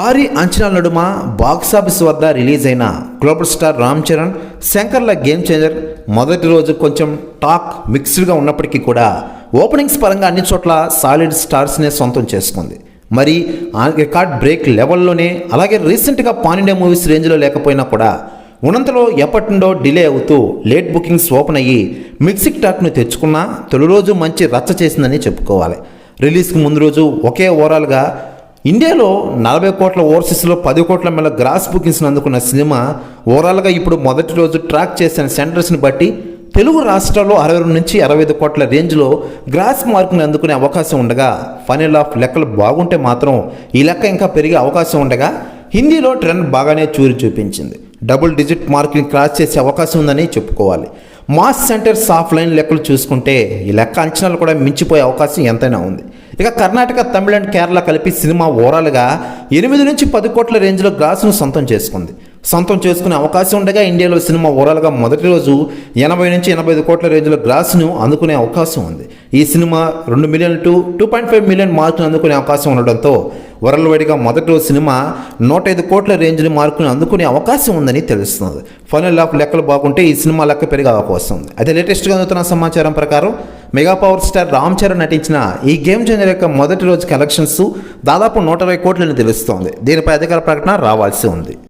భారీ అంచనాల నడుమ బాక్సాఫీస్ వద్ద రిలీజ్ అయిన గ్లోబల్ స్టార్ రామ్ చరణ్ శంకర్ల గేమ్ చేంజర్ మొదటి రోజు కొంచెం టాక్ మిక్స్డ్గా ఉన్నప్పటికీ కూడా ఓపెనింగ్స్ పరంగా అన్ని చోట్ల సాలిడ్ స్టార్స్నే సొంతం చేసుకుంది. మరి రికార్డ్ బ్రేక్ లెవెల్లోనే అలాగే రీసెంట్గా పాన్ ఇండియా మూవీస్ రేంజ్లో లేకపోయినా కూడా ఉన్నంతలో ఎప్పటిండో డిలే అవుతూ లేట్ బుకింగ్స్ ఓపెన్ అయ్యి మిక్సిక్ టాక్ను తెచ్చుకున్న తొలి రోజు మంచి రచ్చ చేసిందని చెప్పుకోవాలి. రిలీజ్కి ముందు రోజు ఒకే ఓవరాల్గా ఇండియాలో నలభై కోట్ల ఓవర్సీస్లో పది కోట్ల మేళ గ్రాస్ బుకింగ్స్ను అందుకున్న సినిమా ఓవరాల్గా ఇప్పుడు మొదటి రోజు ట్రాక్ చేసిన సెంటర్స్ని బట్టి తెలుగు రాష్ట్రాల్లో అరవై రెండు నుంచి అరవై ఐదు కోట్ల రేంజ్లో గ్రాస్ మార్కులు అందుకునే అవకాశం ఉండగా ఫైనల్ ఆఫ్ లెక్కలు బాగుంటే మాత్రం ఈ లెక్క ఇంకా పెరిగే అవకాశం ఉండగా హిందీలో ట్రెండ్ బాగానే చూరి చూపించింది. డబుల్ డిజిట్ మార్కుని క్రాస్ చేసే అవకాశం ఉందని చెప్పుకోవాలి. మాస్ సెంటర్స్ ఆఫ్లైన్ లెక్కలు చూసుకుంటే ఈ లెక్క అంచనాలు కూడా మించిపోయే అవకాశం ఎంతైనా ఉంది. ఇక కర్ణాటక తమిళ అండ్ కేరళ కలిపి సినిమా ఓవరాల్గా ఎనిమిది నుంచి పది కోట్ల రేంజ్లో గ్రాస్ను సొంతం చేసుకుంది. సొంతం చేసుకునే అవకాశం ఉండగా ఇండియాలో సినిమా ఓవరాల్గా మొదటి రోజు ఎనభై నుంచి ఎనభై ఐదు కోట్ల రేంజ్లో గ్రాస్ను అందుకునే అవకాశం ఉంది. ఈ సినిమా రెండు million to two point five million మార్కును అందుకునే అవకాశం ఉండడంతో వరల్డ్ వైడ్గా మొదటి రోజు సినిమా నూట ఐదు కోట్ల రేంజ్ని మార్కుని అందుకునే అవకాశం ఉందని తెలుస్తుంది. ఫైనల్ ఆఫ్ లెక్కలు బాగుంటే ఈ సినిమా లెక్క పెరిగే అవకాశం ఉంది. అయితే లేటెస్ట్గా అందుతున్న సమాచారం ప్రకారం mega power star Ram Charan నటించిన ఈ గేమ్ చేంజర్ యొక్క మొదటి రోజు కలెక్షన్స్ దాదాపు నూట ఇరవై కోట్లని తెలుస్తోంది. దీనిపై అధికార ప్రకటన రావాల్సి ఉంది.